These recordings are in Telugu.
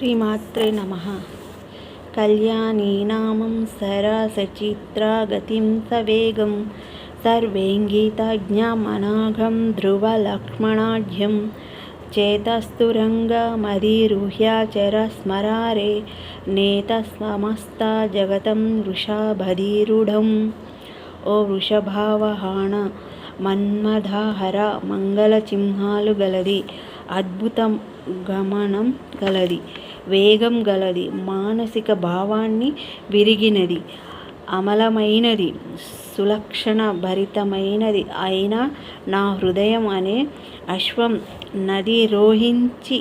శ్రీమాత్రే నమ కళ్యాణీనామం సరసచిత్రాగతిం సవేగం సర్వేంగీతజ్ఞమనాఘం ధ్రువలక్ష్మణాఢ్యం చేతస్థురంగమధిరుహ్యచర స్మరారే నేతస్వమస్త జగతం ఓ వృషభావహాణ మన్మధాహర మంగళ చిహ్నాలు గలది అద్భుతం గమనం గలది వేగం గలది మానసిక భావాన్ని విరిగినది అమలమైనది సులక్షణ భరితమైనది అయిన నా హృదయం అనే అశ్వం నది రోహించి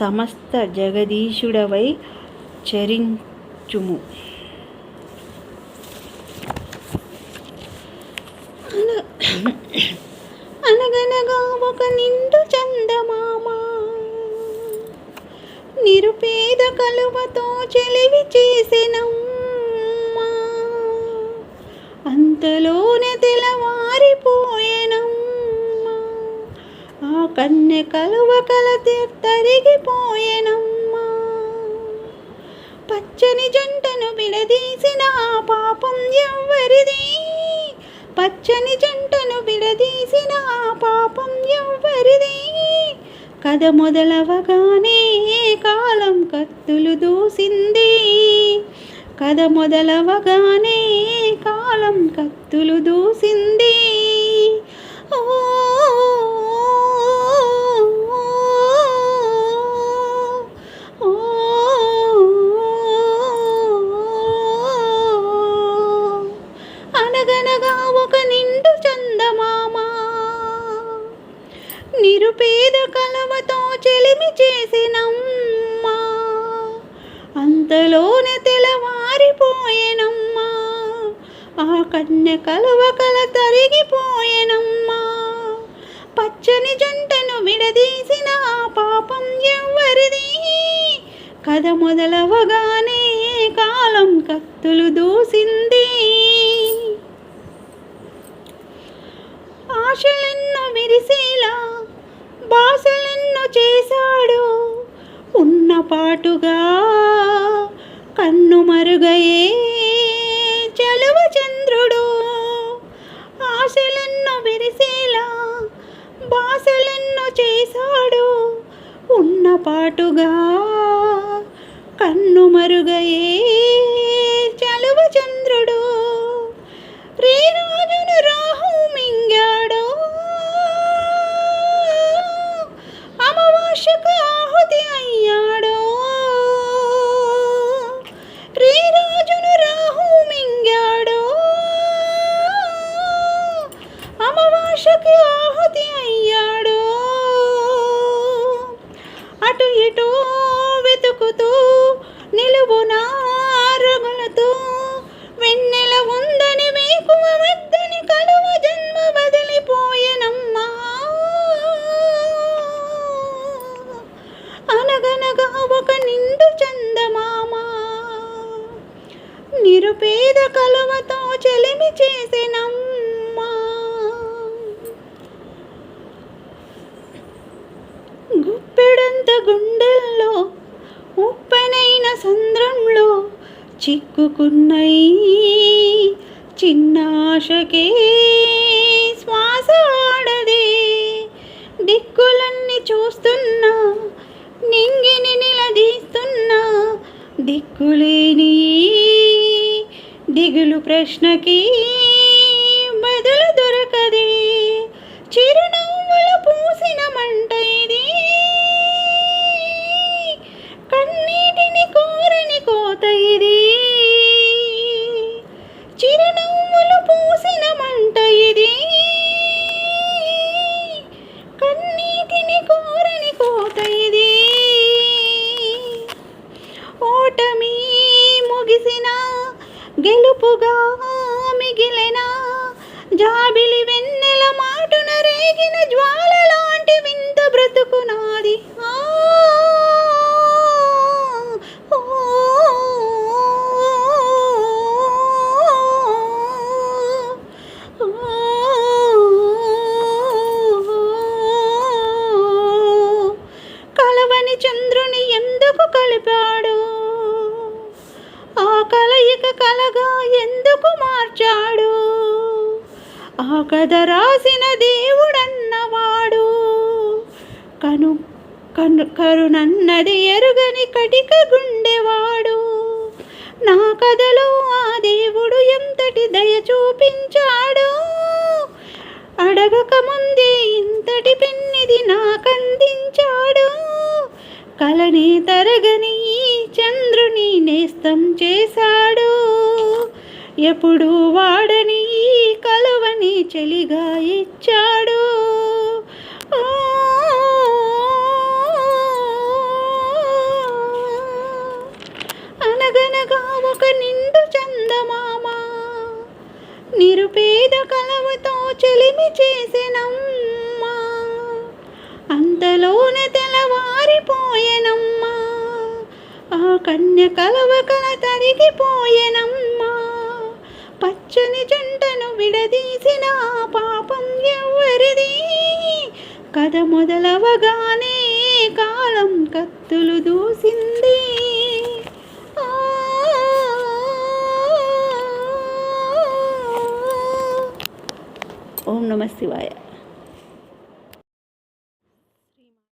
సమస్త జగదీశుడవై చరించుము. అనగనగా ఒక నిండు పేద కలువతో చెలివి చేసినమ్మా. అంతలోనే తెలవారిపోయేనమ్మా ఆ కన్నె కలువ కల తరిగిపోయేనమ్మా. పచ్చని జంటను విడదీసిన ఆ పాపం ఎవ్వరిది? పచ్చని జంటను విడదీసిన ఆ పాపం ఎవ్వరిది? కథ మొదలవగానే కాలం కత్తులు దూసింది. కథ మొదలవగానే కాలం కత్తులు దూసింది. అనగనగా ఒక నిండు చందమామ నిరుపేద కలవతో చెలిమి చేసినం అంతలోనే తెలవారిపోయేనమ్మా ఆ కన్నె కలవకల తరిగిపోయేనమ్మా. పచ్చని జంటను విడదీసిన ఆ పాపం ఎవ్వరిది? కథ మొదలవగానే కాలం కత్తులు దూసింది. ఆశలెన్నో విరిసేలా బాసలెన్నో చేశాడు ఉన్న పాటుగా కన్ను మరుగయే చలువ చంద్రుడు. ఆశలెన్నో విరిసేలా భాషలెన్నో చేశాడు. ఉన్నపాటుగా కన్ను మరుగయే ఇటూ వెతుకుతూ నిలువున రగులుతూ వెన్నెల ఉందని మీకు వద్దని కలువ జన్మ బదిలిపోయెనమ్మా. అనగనగా ఒక నిండు చందమామ. నిరుపేద కలువతో చెలిమి చేసినమ్మా. చిక్కుకున్నై చిన్నాశకే శ్వాస ఆడదే దిక్కులన్నీ చూస్తున్నా నింగిని నిలదీస్తున్నా దిక్కులేని దిగులు ప్రశ్నకి బదులు దొరకదే. చిరునవ్వులు పూసిన మంట ఇది. జాబిలి వెన్నెల మాటున రేగిన జ్వాల లాంటి వింత బ్రతుకునాది కలవని చంద్రుని ఎందుకు కలిపాడు? ఆ కలయిక కలగా ఎందుకు మార్చాడు? ఆ కథ రాసిన దేవుడన్నవాడు. కను కను కరుణన్నది ఎరుగని కటిక గుండెవాడు. నా కథలో ఆ దేవుడు ఎంతటి దయ చూపించాడు అడగక ముందే ఇంతటి పెన్నిది నాకందించాడు. కలని తరగని ఈ చంద్రుని నేస్తం చేశాడు. ఎప్పుడు వాడని ఈ అని చెలిగా ఇచ్చాడు. ఆ, అనగనగా ఒక నిండు చందమామ నిరుపేద కలవతో చెలిమి చేసెనమ్మా. అంతలోనే తెల్లవారిపోయెనమ్మా. ఆ కన్య కలవ కల తరిగిపోయెనమ్మా. కథ మొదలవగానే కాలం కత్తులు దూసింది. ఓం నమ శివాయ.